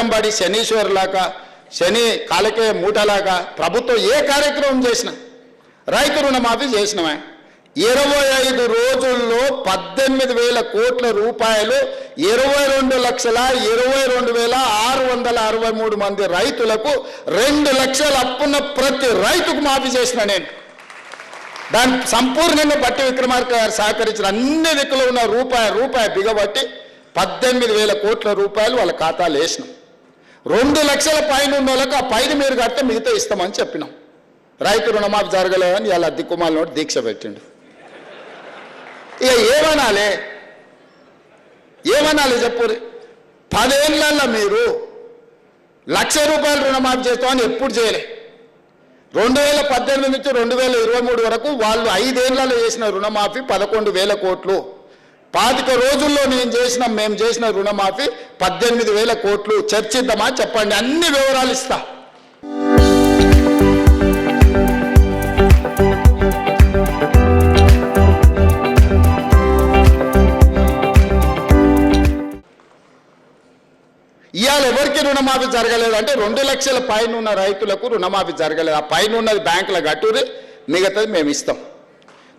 పథకం పడి శనీశ్వరులాగా శని కాలకే మూటలాగా ప్రభుత్వం ఏ కార్యక్రమం చేసినా రైతు రుణమాఫీ చేసినమే. ఇరవై ఐదు రోజుల్లో పద్దెనిమిది వేల కోట్ల రూపాయలు ఇరవై రెండు లక్షల ఇరవై రెండు వేల ఆరు వందల అరవై మూడు మంది రైతులకు రెండు లక్షల అప్పున్న ప్రతి రైతుకు మాఫీ చేసిన నేను. దాని సంపూర్ణంగా బట్టి విక్రమార్క గారు సహకరించిన అన్ని దిక్కులు ఉన్న రూపాయి రూపాయి బిగబట్టి పద్దెనిమిది వేల కోట్ల రూపాయలు వాళ్ళ ఖాతాలు వేసినాం. రెండు లక్షల పైన ఉన్న వాళ్ళకు ఆ పైన మీరు కడితే మిగతా ఇస్తామని చెప్పినాం. రైతు రుణమాఫీ జరగలేదని ఇలా దిక్కుమాల దీక్ష పెట్టిండు. ఇక ఏమనాలి? ఏమనాలి చెప్పు? పదేళ్ళల్లో మీరు లక్ష రూపాయలు రుణమాఫీ చేస్తామని ఎప్పుడు చేయలే. రెండు వేల పద్దెనిమిది నుంచి రెండు వేల ఇరవై మూడు వరకు వాళ్ళు ఐదేళ్ళలో చేసిన రుణమాఫీ పదకొండు వేల కోట్లు. పాతిక రోజుల్లో నేను చేసిన మేము చేసిన రుణమాఫీ పద్దెనిమిది వేల కోట్లు చర్చిద్దామా చెప్పండి. అన్ని వివరాలు ఇస్తా. ఇవాళ ఎవరికి రుణమాఫీ జరగలేదు అంటే రెండు లక్షల పైన ఉన్న రైతులకు రుణమాఫీ జరగలేదు. ఆ పైన ఉన్నది బ్యాంకుల గట్టురి మిగతాది మేము ఇస్తాం.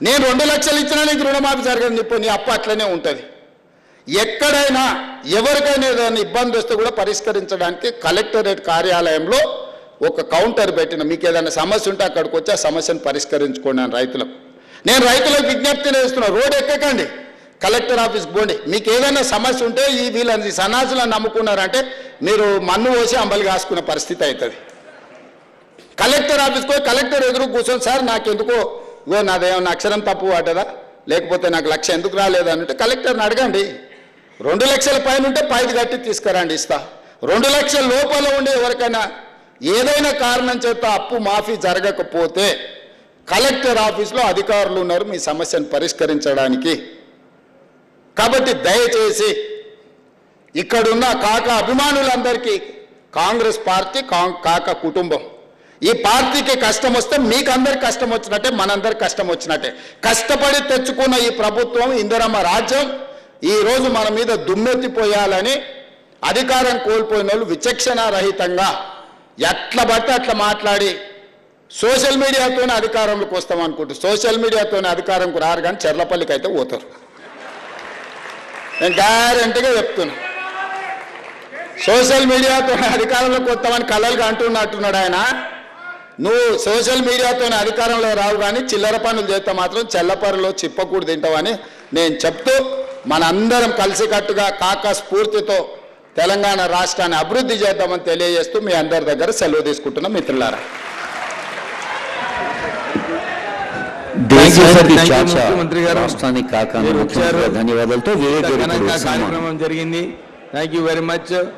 నేను రెండు లక్షలు ఇచ్చినా నీకు రుణమాఫీ జరగదు నిప్పు నీ అప్పు అట్లనే ఉంటుంది. ఎక్కడైనా ఎవరికైనా ఏదైనా ఇబ్బంది వస్తే కూడా పరిష్కరించడానికి కలెక్టరేట్ కార్యాలయంలో ఒక కౌంటర్ పెట్టిన మీకు ఏదైనా సమస్య ఉంటే అక్కడికి వచ్చి ఆ సమస్యను పరిష్కరించుకోండి అని రైతులకు. నేను రైతులకు విజ్ఞప్తి చేస్తున్నా రోడ్ ఎక్కకండి. కలెక్టర్ ఆఫీస్కి పోండి. మీకు ఏదైనా సమస్య ఉంటే ఈ వీళ్ళని సన్నాసులను నమ్ముకున్నారంటే మీరు మన్ను పోసి అంబలి కాసుకునే పరిస్థితి అవుతుంది. కలెక్టర్ ఆఫీస్కి పోయి కలెక్టర్ ఎదురు కూర్చొని సార్ నాకు ఎందుకో ఇగో నాదేమన్నా అక్షరం తప్పు వాటదా లేకపోతే నాకు లక్ష ఎందుకు రాలేదని కలెక్టర్ని అడగండి. రెండు లక్షల పైన ఉంటే పైది కట్టి తీసుకురండి ఇస్తా. రెండు లక్షల లోపల ఉండే ఎవరికైనా ఏదైనా కారణం చేత అప్పు మాఫీ జరగకపోతే కలెక్టర్ ఆఫీస్లో అధికారులు ఉన్నారు మీ సమస్యను పరిష్కరించడానికి. కాబట్టి దయచేసి ఇక్కడున్న కాక అభిమానులందరికీ కాంగ్రెస్ పార్టీ కాం- కాక కుటుంబం ఈ పార్టీకి కష్టం వస్తే మీకు అందరి కష్టం వచ్చినట్టే మనందరికి కష్టం వచ్చినట్టే. కష్టపడి తెచ్చుకున్న ఈ ప్రభుత్వం ఇందిరమ్మ రాజ్యం ఈ రోజు మన మీద దుమ్మెత్తిపోయాలని అధికారం కోల్పోయిన వాళ్ళు విచక్షణ రహితంగా ఎట్లా పడితే అట్లా మాట్లాడి సోషల్ మీడియాతోనే అధికారంలోకి వస్తాం అనుకుంటూ. సోషల్ మీడియాతోనే అధికారంకు రారు కానీ చెర్లపల్లికి అయితే పోతారు. నేను గ్యారంటీగా చెప్తున్నా. సోషల్ మీడియాతో అధికారంలోకి వస్తామని కలలుగా అంటున్నట్టున్నాడు ఆయన. నువ్వు సోషల్ మీడియాతోనే అధికారంలో రావు కానీ చిల్లర పనులు చేస్తే మాత్రం చెల్లపరలో చిప్పకూడు తింటావని నేను చెప్తూ మనందరం కలిసికట్టుగా కాక స్ఫూర్తితో తెలంగాణ రాష్ట్రాన్ని అభివృద్ధి చేద్దామని తెలియజేస్తూ మీ అందరి దగ్గర సెలవు తీసుకుంటున్నా మిత్రులారా. ముఖ్యమంత్రి గారు. ధన్యవాదాలతో కార్యక్రమం జరిగింది. Thank you very much